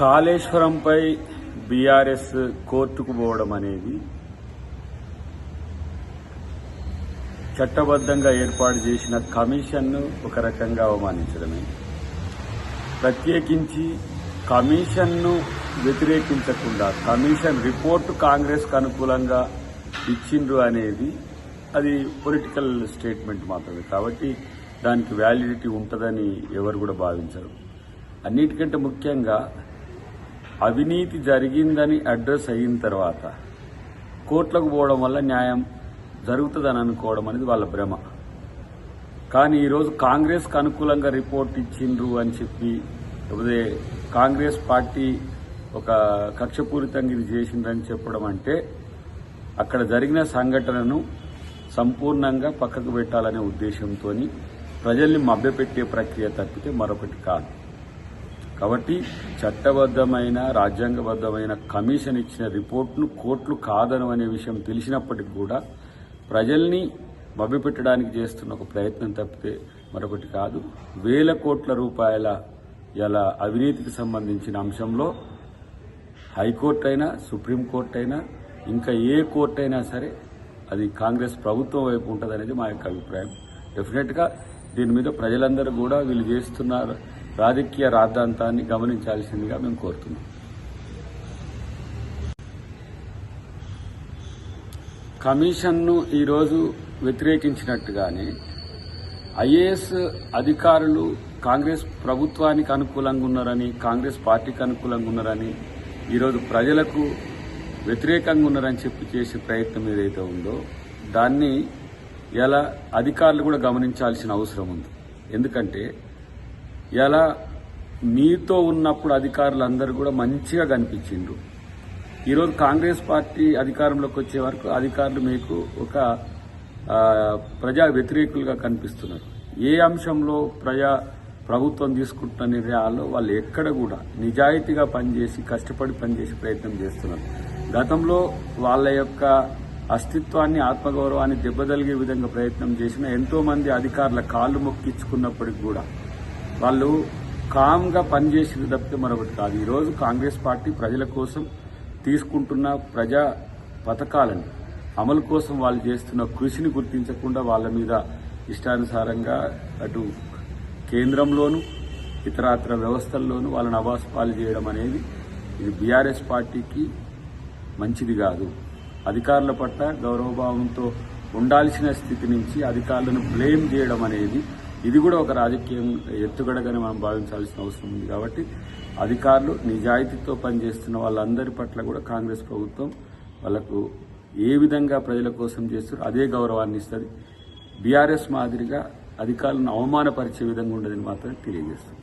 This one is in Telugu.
కాళేశ్వరంపై బీఆర్ఎస్ కోర్టుకు పోవడం అనేది చట్టబద్ధంగా ఏర్పాటు చేసిన కమిషన్ను ఒక రకంగా అవమానించడమే. ప్రత్యేకించి కమిషన్ను వ్యతిరేకించకుండా కమిషన్ రిపోర్టు కాంగ్రెస్కు అనుకూలంగా ఇచ్చిండ్రు అనేది అది పొలిటికల్ స్టేట్మెంట్ మాత్రమే కాబట్టి దానికి వ్యాలిడిటీ ఉంటుందని ఎవరు కూడా భావించరు. అన్నిటికంటే ముఖ్యంగా అవినీతి జరిగిందని అడ్రస్ అయిన తర్వాత కోర్టులకు పోవడం వల్ల న్యాయం జరుగుతుందని అనుకోవడం అనేది వాళ్ళ భ్రమ. కానీ ఈరోజు కాంగ్రెస్కు అనుకూలంగా రిపోర్ట్ ఇచ్చిండ్రు అని చెప్పి లేకపోతే కాంగ్రెస్ పార్టీ ఒక కక్షపూరితంగా ఇది చేసిండ్రని చెప్పడం అంటే అక్కడ జరిగిన సంఘటనను సంపూర్ణంగా పక్కకు పెట్టాలనే ఉద్దేశంతో ప్రజల్ని మభ్యపెట్టే ప్రక్రియ తప్పితే మరొకటి కాదు. కాబట్టి చట్టబద్ధమైన రాజ్యాంగబద్ధమైన కమిషన్ ఇచ్చిన రిపోర్ట్ను కోర్టులు కాదను అనే విషయం తెలిసినప్పటికీ కూడా ప్రజల్ని మభ్యపెట్టడానికి చేస్తున్న ఒక ప్రయత్నం తప్పితే మరొకటి కాదు. వేల కోట్ల రూపాయల ఇలా అవినీతికి సంబంధించిన అంశంలో హైకోర్టు అయినా సుప్రీంకోర్టు అయినా ఇంకా ఏ కోర్టు అయినా సరే అది కాంగ్రెస్ ప్రభుత్వం వైపు ఉంటుంది అనేది మా యొక్క అభిప్రాయం. డెఫినెట్గా దీని మీద ప్రజలందరూ కూడా వీళ్ళు చేస్తున్నారు రాజకీయ రాద్ధాంతాన్ని గమనించాల్సిందిగా మేము కోరుతున్నాం. కమిషన్ను ఈరోజు వ్యతిరేకించినట్టుగానే ఐఏఎస్ అధికారులు కాంగ్రెస్ ప్రభుత్వానికి అనుకూలంగా ఉన్నారని కాంగ్రెస్ పార్టీకి అనుకూలంగా ఉన్నారని ఈరోజు ప్రజలకు వ్యతిరేకంగా ఉన్నారని చెప్పి చేసే ప్రయత్నం ఏదైతే ఉందో దాన్ని ఎలా అధికారులు కూడా గమనించాల్సిన అవసరం ఉంది. ఎందుకంటే ఎలా మీతో ఉన్నప్పుడు అధికారులందరూ కూడా మంచిగా కనిపించిండ్రు. ఈరోజు కాంగ్రెస్ పార్టీ అధికారంలోకి వచ్చే వరకు అధికారులు మీకు ఒక ప్రజా వ్యతిరేకులుగా కనిపిస్తున్నారు. ఏ అంశంలో ప్రజా ప్రభుత్వం తీసుకుంటున్న నిర్ణయాల్లో వాళ్ళు ఎక్కడ కూడా నిజాయితీగా పనిచేసి కష్టపడి పనిచేసే ప్రయత్నం చేస్తున్నారు. గతంలో వాళ్ళ యొక్క అస్తిత్వాన్ని ఆత్మగౌరవాన్ని దెబ్బతలిగే విధంగా ప్రయత్నం చేసిన ఎంతోమంది అధికారుల కాళ్ళు మొక్కించుకున్నప్పటికి కూడా వాళ్ళు కామ్గా పనిచేసింది తప్పితే మరొకటి కాదు. ఈరోజు కాంగ్రెస్ పార్టీ ప్రజల కోసం తీసుకుంటున్న ప్రజా పథకాలను అమలు కోసం వాళ్ళు చేస్తున్న కృషిని గుర్తించకుండా వాళ్ళ మీద ఇష్టానుసారంగా అటు కేంద్రంలోను ఇతరాతర వ్యవస్థల్లోనూ వాళ్ళని అవాసపాలు చేయడం అనేది ఇది బీఆర్ఎస్ పార్టీకి మంచిది కాదు. అధికారుల పట్ల గౌరవభావంతో ఉండాల్సిన స్థితి నుంచి అధికారులను బ్లేమ్ చేయడం అనేది ఇది కూడా ఒక రాజకీయం ఎత్తుగడగానే మనం భావించాల్సిన అవసరం ఉంది కాబట్టి అధికారులు నిజాయితీతో పనిచేస్తున్న వాళ్ళందరి పట్ల కూడా కాంగ్రెస్ ప్రభుత్వం వాళ్ళకు ఏ విధంగా ప్రజల కోసం చేస్తారో అదే గౌరవాన్ని ఇస్తుంది. బీఆర్ఎస్ మాదిరిగా అధికారులను అవమానపరిచే విధంగా ఉండదని మాత్రం తెలియజేస్తుంది